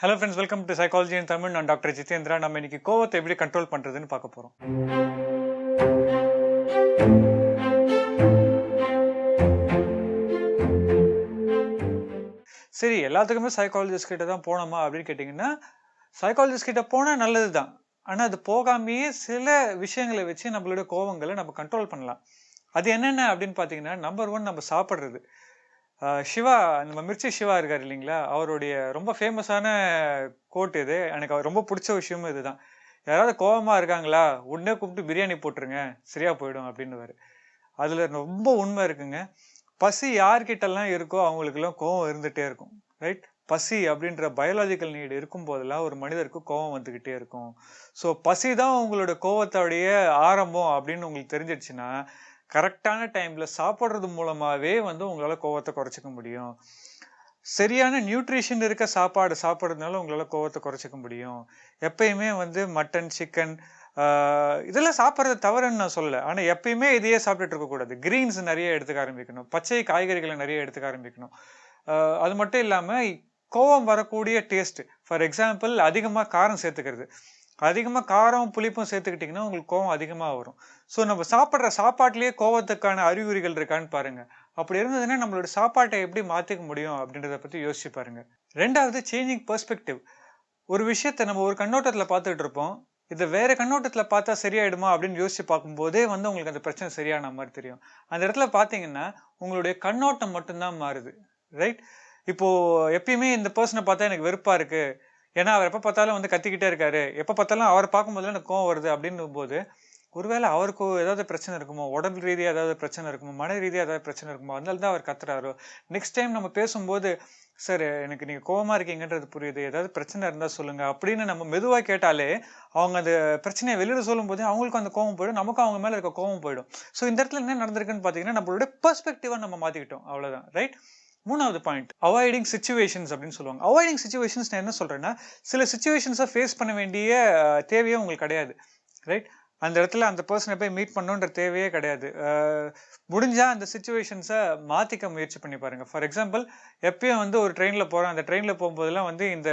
Hello friends welcome to psychology in Tamil நான் doctor Jitendra நம்ம இன்னைக்கு கோவத்தை எப்படி கண்ட்ரோல் பண்றதுன்னு பார்க்க போறோம். சரி எல்லாத்துக்குமே சைக்காலஜிஸ்ட் கிட்ட தான் போனோமா அப்படின்னு கேட்டிங்கன்னா சைக்காலஜிஸ்ட் கிட்ட போனால் நல்லது தான் ஆனால் அது போகாமையே சில விஷயங்களை வச்சு நம்மளோட கோவங்களை நம்ம கண்ட்ரோல் பண்ணலாம். அது என்னென்ன அப்படின்னு பார்த்தீங்கன்னா நம்பர் ஒன் நம்ம சாப்பிட்றது. சிவா நம்ம மிர்ச்சி சிவா இருக்கார் இல்லைங்களா? அவருடைய ரொம்ப ஃபேமஸான கோட் இது. எனக்கு அவர் ரொம்ப பிடிச்ச விஷயமும் இதுதான். யாராவது கோபமாக இருக்காங்களா? உடனே கூப்பிட்டு பிரியாணி போட்டுருங்க. சரியா போயிடும் அப்படின்னுவாரு. அதில் ரொம்ப உண்மை இருக்குங்க. பசி யார்கிட்டலாம் இருக்கோ அவங்களுக்கெல்லாம் கோவம் இருந்துகிட்டே இருக்கும். ரைட் பசி அப்படின்ற பயாலஜிக்கல் நீடு இருக்கும் போதெல்லாம் ஒரு மனிதருக்கு கோவம் வந்துக்கிட்டே இருக்கும். ஸோ பசி தான் உங்களோட கோவத்தோடைய ஆரம்பம் அப்படின்னு உங்களுக்கு தெரிஞ்சிடுச்சுன்னா கரெக்டான டைமில் சாப்பிட்றது மூலமாகவே வந்து உங்களால் கோவத்தை குறைச்சிக்க முடியும். சரியான நியூட்ரிஷன் இருக்க சாப்பாடு சாப்பிட்றதுனால உங்களால் கோவத்தை குறைச்சிக்க முடியும். எப்பயுமே வந்து மட்டன் சிக்கன் இதெல்லாம் சாப்பிட்றது தவறுன்னு நான் சொல்லலை. ஆனால் எப்பயுமே இதையே சாப்பிட்டுட்டு இருக்கக்கூடாது கிரீன்ஸ் நிறைய எடுத்துக்க ஆரம்பிக்கணும். பச்சை காய்கறிகளை நிறைய எடுத்துக்க ஆரம்பிக்கணும். அது மட்டும் இல்லாமல் கோவம் வரக்கூடிய டேஸ்ட் ஃபார் எக்ஸாம்பிள் அதிகமாக காரம் சேர்த்துக்கிறது. அதிகமாக காரம் புளிப்பும் சேர்த்துக்கிட்டிங்கன்னா உங்களுக்கு கோவம் அதிகமாக வரும். ஸோ நம்ம சாப்பிட்ற சாப்பாட்டிலேயே கோவத்துக்கான அறிகுறிகள் இருக்கான்னு பாருங்கள் அப்படி இருந்ததுன்னா நம்மளோட சாப்பாட்டை எப்படி மாற்றிக்க முடியும் அப்படின்றத பற்றி யோசிச்சு பாருங்கள் ரெண்டாவது சேஞ்சிங் பெர்ஸ்பெக்டிவ் ஒரு விஷயத்தை நம்ம ஒரு கண்ணோட்டத்தில் பார்த்துட்டு இருப்போம். இதை வேறு கண்ணோட்டத்தில் பார்த்தா சரியாயிடுமா அப்படின்னு யோசிச்சு பார்க்கும்போதே வந்து உங்களுக்கு அந்த பிரச்சனை சரியான மாதிரி தெரியும். அந்த இடத்துல பார்த்தீங்கன்னா உங்களுடைய கண்ணோட்டம் மட்டும்தான் மாறுது. ரைட் இப்போது எப்பயுமே இந்த பர்சனை பார்த்தா எனக்கு வெறுப்பாக இருக்குது ஏன்னா அவர் எப்போ பார்த்தாலும் வந்து கத்திக்கிட்டே இருக்காரு. எப்போ பார்த்தாலும் அவரை பார்க்கும்போது எனக்கு கோவம் வருது அப்படின்னும் போது ஒருவேளை அவருக்கு ஏதாவது பிரச்சனை இருக்குமோ உடம்பு ரீதியாக ஏதாவது பிரச்சனை இருக்குமோ மன ரீதியாக ஏதாவது பிரச்சனை இருக்குமோ அதனால தான் அவர் கத்துறாரு? நெக்ஸ்ட் டைம் நம்ம பேசும்போது சார் எனக்கு நீங்கள் கோவமாக இருக்கீங்கன்றது புரியுது. ஏதாவது பிரச்சனை இருந்தால் சொல்லுங்கள் அப்படின்னு நம்ம மெதுவாக கேட்டாலே அவங்க அந்த பிரச்சனையை வெளியிட சொல்லும்போது அவங்களுக்கும் அந்த கோவம் போயிடும். நமக்கும் அவங்க மேலே இருக்க கோவம் போயிடும். ஸோ இந்த இடத்துல என்ன நடந்திருக்குன்னு பார்த்தீங்கன்னா நம்மளோட பெர்ஸ்பெக்டிவாக நம்ம மாற்றிக்கிட்டோம் அவ்வளோதான் ரைட் மூணாவது பாயிண்ட் அவாய்டிங் சுச்சுவேஷன்ஸ் அப்படின்னு சொல்லுவாங்க. அவாய்டிங் சுச்சுவேஷன்ஸ் நான் என்ன சொல்கிறேன்னா சில சுச்சுவேஷன்ஸை ஃபேஸ் பண்ண வேண்டிய தேவையே உங்களுக்கு கிடையாது. ரைட் அந்த இடத்துல அந்த பர்சனை போய் மீட் பண்ணுன்ற தேவையே கிடையாது. முடிஞ்சால் அந்த சுச்சுவேஷன்ஸை மாற்றிக்க முயற்சி பண்ணி பாருங்க. ஃபார் எக்ஸாம்பிள் எப்பயும் வந்து ஒரு ட்ரெயினில் போறேன் அந்த ட்ரெயினில் போகும்போதெல்லாம் வந்து இந்த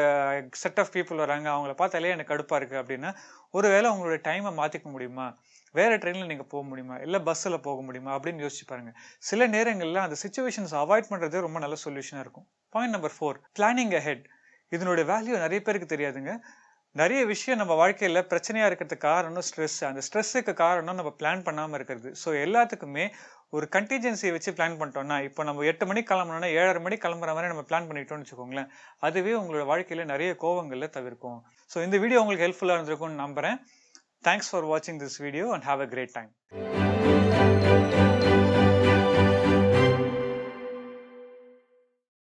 செட் ஆஃப் பீப்புள் வராங்க. அவங்கள பார்த்தாலே எனக்கு கடுப்பாக இருக்குது அப்படின்னா ஒருவேளை உங்களுடைய டைமை மாற்றிக்க முடியுமா? வேறு ட்ரெயினில் நீங்கள் போக முடியுமா? இல்லை பஸ்ஸில் போக முடியுமா? அப்படின்னு யோசிச்சு பாருங்கள் சில நேரங்களில் அந்த சுச்சுவேஷன்ஸ் அவாய்ட் பண்ணுறதே ரொம்ப நல்ல சொல்யூஷனாக இருக்கும். Point number four planning ahead இதனுடைய வேல்யூ நிறைய பேருக்கு தெரியாதுங்க. நிறைய விஷயம் நம்ம வாழ்க்கையில் பிரச்சனையா இருக்கிறதுக்கு காரணம் ஸ்ட்ரெஸ் அந்த ஸ்ட்ரெஸ்ஸுக்கு காரணம் நம்ம பிளான் பண்ணாமல் இருக்கிறது. ஸோ எல்லாத்துக்குமே ஒரு கண்டிஜென்சியை வச்சு பிளான் பண்ணிட்டோம்னா இப்போ நம்ம எட்டு மணிக்கு கிளம்புறோம்னா ஏழரை மணிக்கு கிளம்புற மாதிரி நம்ம பிளான் பண்ணிட்டோம்னு வச்சுக்கோங்களேன் அதுவே உங்களோட வாழ்க்கையில் நிறைய கோவங்களை தவிர்க்கும். ஸோ இந்த வீடியோ உங்களுக்கு ஹெல்ப்ஃபுல்லாக இருந்திருக்கும்னு நம்புறேன். தேங்க்ஸ் ஃபார் வாட்சிங் this video and have a great time